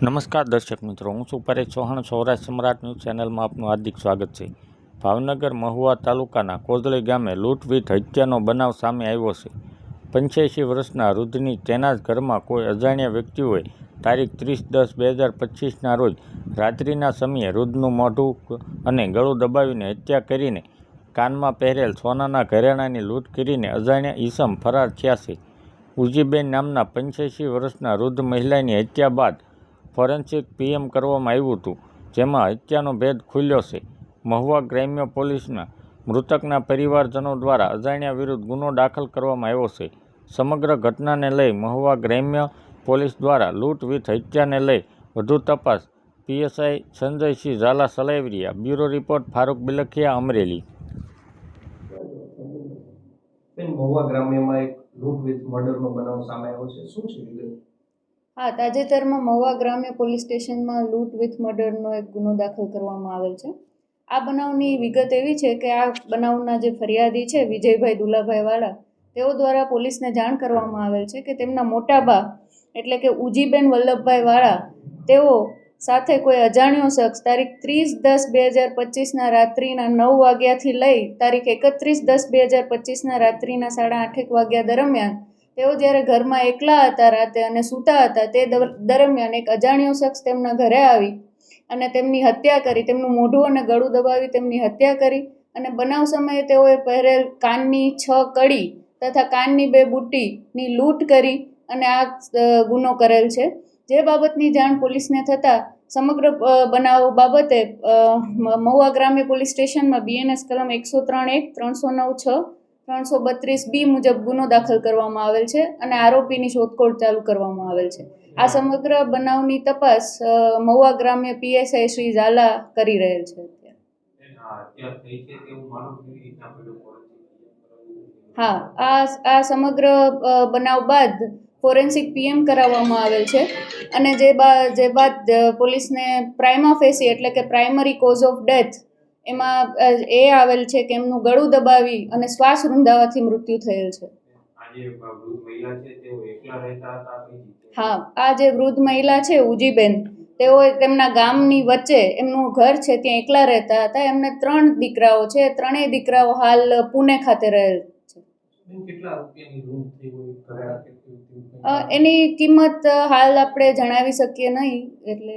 નમસ્કાર દર્શક મિત્રો, હું છું પરેશ ચૌહાણ, સૌરાષ્ટ્ર સમ્રાટ ન્યૂઝ ચેનલમાં આપનું હાર્દિક સ્વાગત છે. ભાવનગર મહુવા તાલુકાના કોદળી ગામે લૂંટવીટ હત્યાનો બનાવ સામે આવ્યો છે. પંચ્યાસી વર્ષના વૃદ્ધની તેના જ ઘરમાં કોઈ અજાણ્યા વ્યક્તિઓએ તારીખ ત્રીસ દસ બે હજાર પચીસના રોજ રાત્રિના સમયે વૃદ્ધનું મોઢું અને ગળું દબાવીને હત્યા કરીને કાનમાં પહેરેલ સોનાના ઘરેણાની લૂંટ કરીને અજાણ્યા ઈસમ ફરાર થયા છે. ઉજીબેન નામના પંચ્યાસી વર્ષના વૃદ્ધ મહિલાની હત્યા બાદ ફોરેન્સિક પીએમ કરવામાં આવ્યું હતું, જેમાં હત્યાનો ભેદ ખુલ્યો છે. મહુવા ગ્રામ્ય પોલીસના મૃતકના પરિવારજનો દ્વારા અજાણ્યા વિરુદ્ધ ગુનો દાખલ કરવામાં આવ્યો છે. સમગ્ર ઘટનાને લઈ મહુવા ગ્રામ્ય પોલીસ દ્વારા લૂંટ વિથ હત્યાને લઈ વધુ તપાસ. પીએસઆઈ સંજયસિંહ ઝાલા સલાઈવરિયા બ્યુરો રિપોર્ટ, ફારૂક બિલખિયા, અમરેલી. મહુવા ગ્રામ્યમાં એક લૂંટ વિથ મર્ડરનો બનાવ સામે આવ્યો છે. શું છે હા, તાજેતરમાં મહુવા ગ્રામ્ય પોલીસ સ્ટેશનમાં લૂંટ વિથ મર્ડરનો એક ગુનો દાખલ કરવામાં આવેલ છે. આ બનાવની વિગત એવી છે કે આ બનાવના જે ફરિયાદી છે, વિજયભાઈ દુલાભાઈવાળા, તેઓ દ્વારા પોલીસને જાણ કરવામાં આવેલ છે કે તેમના મોટા બા, એટલે કે ઉજીબેન વલ્લભભાઈ વાળા તેઓ સાથે કોઈ અજાણ્યો શખ્સ તારીખ ત્રીસ દસ બે હજાર પચીસના રાત્રિના નવ વાગ્યાથી લઈ તારીખ એકત્રીસ દસ બે હજાર પચીસના રાત્રિના સાડા આઠેક વાગ્યા દરમિયાન તેઓ જ્યારે ઘરમાં એકલા હતા રાતે અને સૂતા હતા, તે દરમિયાન એક અજાણ્યો શખ્સ તેમના ઘરે આવી અને તેમની હત્યા કરી, તેમનું મોઢું અને ગળું દબાવી તેમની હત્યા કરી અને બનાવ સમયે તેઓએ પહેરેલ કાનની છ કડી તથા કાનની બે બુટ્ટીની લૂંટ કરી અને આ ગુનો કરેલ છે. જે બાબતની જાણ પોલીસને થતાં સમગ્ર બનાવ બાબતે મહુવા ગ્રામ્ય પોલીસ સ્ટેશનમાં બીએનએસ કલમ એકસો ત્રણ એક ત્રણસો નવ છ ત્રણસો બત્રીસ બી મુજબ ગુનો દાખલ કરવામાં આવેલ છે અને આરોપીની શોધખોળ ચાલુ કરવામાં આવેલ છે. આ સમગ્ર બનાવની તપાસ મહુવા ગ્રામ્ય પીએસઆઈ શ્રી ઝાલા કરી રહેલ છે હા આ આ સમગ્ર બનાવ બાદ ફોરેન્સિક પીએમ કરાવવામાં આવેલ છે અને જે બા જે બાદ પોલીસને પ્રાઇમા ફેસી એટલે કે પ્રાઇમરી કોઝ ઓફ ડેથ એમાં એ આવેલ છે કે એમનું ગળું દબાવી અને શ્વાસ રૂંધાવાથી મૃત્યુ થયેલ છે. હા આ જે વૃદ્ધ મહિલા છે ઉજીબેન તેઓ તેમના ગામની વચ્ચે એમનું ઘર છે ત્યાં એકલા રહેતા હતા. એમને ત્રણ દીકરાઓ છે ત્રણેય દીકરાઓ હાલ પુણે ખાતે રહેલ છે. એની કિંમત હાલ આપણે જણાવી શકીએ નહીં એટલે